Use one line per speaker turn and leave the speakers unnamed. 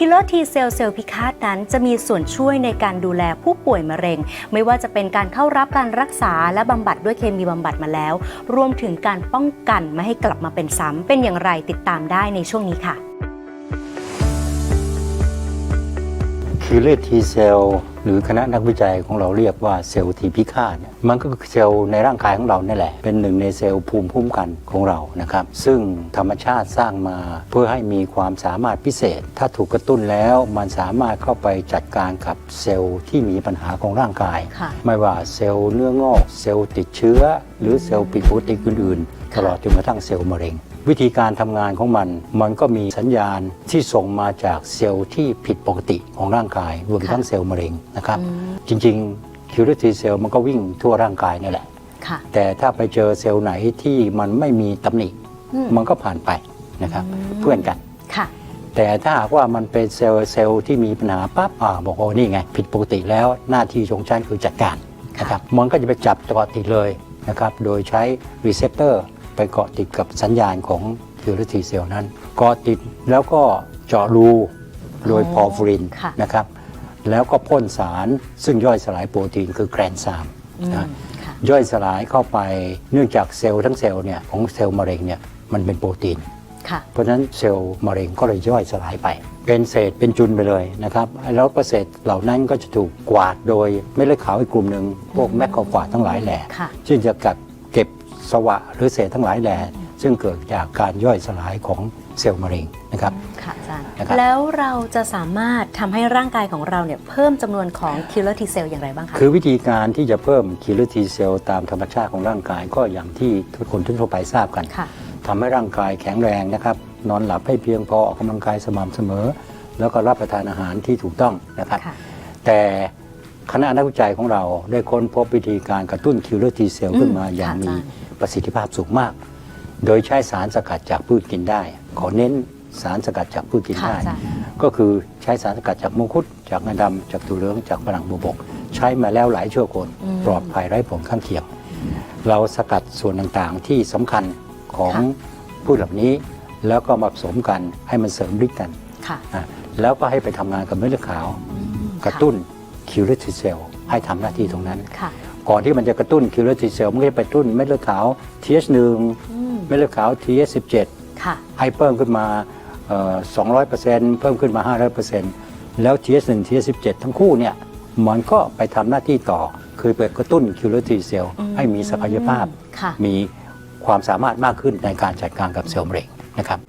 คิลเลอร์ทีเซลเซลพิฆาตนั้นจะมีส่วนช่วยในการดูแลผู้ป่วยมะเร็ง ไม่ว่าจะเป็นการเข้ารับการรักษาและบำบัดด้วยเคมีบำบัดมาแล้ว รวมถึงการป้องกันไม่ให้กลับมาเป็นซ้ำเป็นอย่างไรติดตามได้ในช่วงนี้ค่ะ
คือเลทีเซลหรือคณะนักวิจัยของเราเรียกว่าเซลล์ทีพิฆาตเนี่ย มันก็คือเซลล์ในร่างกายของเรานี่แหละ เป็นหนึ่งในเซลล์ภูมิคุ้มกันของเรานะครับ ซึ่งธรรมชาติสร้างมาเพื่อให้มีความสามารถพิเศษ ถ้าถูกกระตุ้นแล้วมันสามารถเข้าไปจัดการกับเซลล์ที่มีปัญหาของร่างกาย
ค่ะ
ไม่ว่าเซลล์เนื้องอก เซลล์ติดเชื้อ หรือเซลล์ผิดปกติอื่นๆตลอดจนกระทั่งเซลล์มะเร็งวิธีการทำงานของมัน มันก็มีสัญญาณที่ส่งมาจากเซลล์ที่ผิดปกติของร่างกายรวมทั้งเซลล์มะเร็งนะครับ จริงๆ คิวเรทีเซลล์มันก็วิ่งทั่วร่างกายนี่แหละ
ค่ะ
แต่ถ้าไปเจอเซลล์ไหนที่มันไม่มีตำหนิ
อืม
มันก็ผ่านไปนะครับ
อืม
เพื่อนกัน
ค่ะ
แต่ถ้าหากว่ามันเป็นเซลล์เซลล์ที่มีปัญหาปั๊บอ่าบอกโอ้นี่ไง ผิดปกติแล้วหน้าที่ของฉันคือจัดการนะครับมันก็จะไปจับเกาะติดเลยนะครับโดยใช้รีเซพเตอร์ไปเกาะติดกับสัญญาณของคิวเรทีเซลล์นั้นเกาะติดแล้วก็เจาะรูโดย
อ๋อ
พอร์ฟิริน
ค่ะ
นะครับ แล้วก็พ่นสารซึ่งย่อยสลายโปรตีนคือแกรนซาม
อืม
นะ
ค่ะ
ย่อยสลายเข้าไปเนื่องจากเซลล์ทั้งเซลล์เนี่ยของเซลล์มะเร็งเนี่ยมันเป็นโปรตีน
ค่ะ
เพราะฉะนั้นเซลล์มะเร็งก็เลยย่อยสลายไป เป็นเศษเป็นจุนไปเลยนะครับแล้วก็เศษเหล่านั้นก็จะถูกกวาดโดยเม็ดเลือดขาวอีกกลุ่มหนึ่งพวกแมคโครฟาจทั้งหลายแหล่
ค่ะ
ซึ่งจะกัดเก็บสวะหรือเศษทั้งหลายแหล่ซึ่งเกิดจากการย่อยสลายของ เซลล์มะเร็งนะครับ
ค่ะอาจารย์
นะครับ
แล้วเราจะสามารถทำให้ร่างกายของเราเนี่ยเพิ่มจำนวนของคิลเลอร์ทีเซลอย่างไรบ้างคะ
คือวิธีการที่จะเพิ่มคิลเลอร์ทีเซลตามธรรมชาติของร่างกายก็อย่างที่ทุกคนทั่วไปทราบกัน
ค่ะ
ทำให้ร่างกายแข็งแรงนะครับ นอนหลับให้เพียงพอออกกำลังกายสม่ำเสมอ แล้วก็รับประทานอาหารที่ถูกต้องนะครับ
ค่ะ
แต่คณะนักวิจัยของเราได้ค้นพบวิธีการกระตุ้นคิวเลอร์ทีเซล
อืม
ขึ้นมาอย่าง
ค่ะ
มี
อาจารย์
ประสิทธิภาพสูงมาก โดยใช้สารสกัดจากพืชกินได้ ขอเน้นสารสกัดจากพืชกิน
ค่ะ
ได้
อาจารย์
ก็คือใช้สารสกัดจากมังคุดจากงาดำจากถั่วเหลืองจากฝรั่งบวบก ใช้มาแล้วหลายชั่วคน
อืม
ปลอดภัยไร้ผลข้างเคียง เราสกัดส่วนต่างๆที่สำคัญของ
ค่ะ
พืชเหล่านี้ แล้วก็มาผสมกันให้มันเสริมฤทธิ์กัน
ค่ะ
อะแล้วก็ให้ไปทำงานกับเม็ดเลือดขาว
อืม
กระตุ้นคิวเลอร์ทีเซลให้ทำหน้าที่ตรงนั้น
ค่ะ
ก่อนที่มันจะกระตุ้นคิวเลอร์ทีเซลมันก็จะไปกระตุ้นเม็ดเลือดขาว TH1
อืม
เม็ดเลือดขาว TH17
ค่ะ
ให้เพิ่มขึ้นมาเอ่อ200%เพิ่มขึ้นมา 500%แล้ว TH1 TH17 ทั้งคู่เนี่ยมันก็ไปทำหน้าที่ต่อ คือไปกระตุ้นคิวเลอร์ทีเซล
อืม
ให้มีศักยภาพ
ค่ะ
มีความสามารถมากขึ้นในการจัดการกับเซลล์มะเร็งนะครับ